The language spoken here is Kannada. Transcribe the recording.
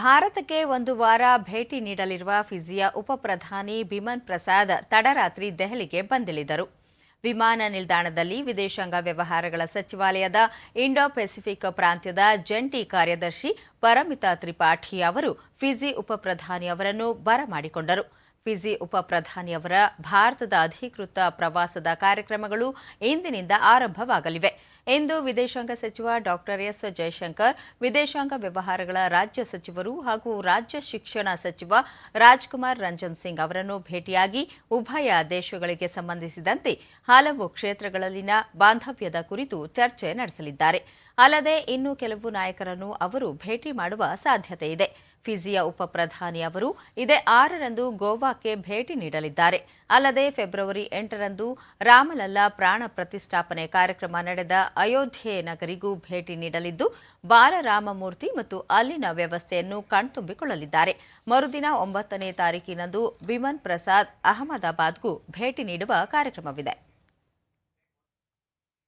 ಭಾರತಕ್ಕೆ ಒಂದು ವಾರ ಭೇಟಿ ನೀಡಲಿರುವ ಫಿಜಿಯ ಉಪಪ್ರಧಾನಿ ಬಿಮನ್ ಪ್ರಸಾದ್ ತಡರಾತ್ರಿ ದೆಹಲಿಗೆ ಬಂದಿಳಿದರು. ವಿಮಾನ ನಿಲ್ದಾಣದಲ್ಲಿ ವಿದೇಶಾಂಗ ವ್ಯವಹಾರಗಳ ಸಚಿವಾಲಯದ ಇಂಡೋ ಪೆಸಿಫಿಕ್ ಪ್ರಾಂತ್ಯದ ಜಂಟಿ ಕಾರ್ಯದರ್ಶಿ ಪರಮಿತಾ ತ್ರಿಪಾಠಿ ಅವರು ಫಿಜಿ ಉಪಪ್ರಧಾನಿ ಅವರನ್ನು ಬರಮಾಡಿಕೊಂಡರು. ಫಿಜಿ ಉಪಪ್ರಧಾನಿಯವರ ಭಾರತದ ಅಧಿಕೃತ ಪ್ರವಾಸದ ಕಾರ್ಯಕ್ರಮಗಳು ಇಂದಿನಿಂದ ಆರಂಭವಾಗಲಿವೆ. ಎಂದು ವಿದೇಶಾಂಗ ಸಚಿವ ಡಾಕ್ಟರ್ ಎಸ್ ಜಯಶಂಕರ್ ವಿದೇಶಾಂಗ ವ್ಯವಹಾರಗಳ ರಾಜ್ಯ ಸಚಿವರು ಹಾಗೂ ರಾಜ್ಯ ಶಿಕ್ಷಣ ಸಚಿವ ರಾಜ್ಕುಮಾರ್ ರಂಜನ್ ಸಿಂಗ್ ಅವರನ್ನು ಭೇಟಿಯಾಗಿ ಉಭಯ ದೇಶಗಳಿಗೆ ಸಂಬಂಧಿಸಿದಂತೆ ಹಲವು ಕ್ಷೇತ್ರಗಳಲ್ಲಿನ ಬಾಂಧವ್ಯದ ಕುರಿತು ಚರ್ಚೆ ನಡೆಸಲಿದ್ದಾರೆ. ಅಲ್ಲದೆ ಇನ್ನು ಕೆಲವು ನಾಯಕರನ್ನು ಅವರು ಭೇಟಿ ಮಾಡುವ ಸಾಧ್ಯತೆ ಇದೆ. ಫಿಜಿಯ ಉಪಪ್ರಧಾನಿ ಅವರು ಇದೇ ಆರರಂದು ಗೋವಾಕ್ಕೆ ಭೇಟಿ ನೀಡಲಿದ್ದಾರೆ. ಅಲ್ಲದೆ ಫೆಬ್ರವರಿ ಎಂಟರಂದು ರಾಮಲಲ್ಲಾ ಪ್ರಾಣ ಪ್ರತಿಷ್ಠಾಪನೆ ಕಾರ್ಯಕ್ರಮ ನಡೆದ ಅಯೋಧ್ಯೆ ನಗರಿಗೂ ಭೇಟಿ ನೀಡಲಿದ್ದು, ಬಾಲರಾಮಮೂರ್ತಿ ಮತ್ತು ಅಲ್ಲಿನ ವ್ಯವಸ್ಥೆಯನ್ನು ಕಣ್ತುಂಬಿಕೊಳ್ಳಲಿದ್ದಾರೆ. ಮರುದಿನ ಒಂಬತ್ತನೇ ತಾರೀಕಿನಂದು ಬಿಮನ್ ಪ್ರಸಾದ್ ಅಹಮದಾಬಾದ್ಗೂ ಭೇಟಿ ನೀಡುವ ಕಾರ್ಯಕ್ರಮವಿದೆ.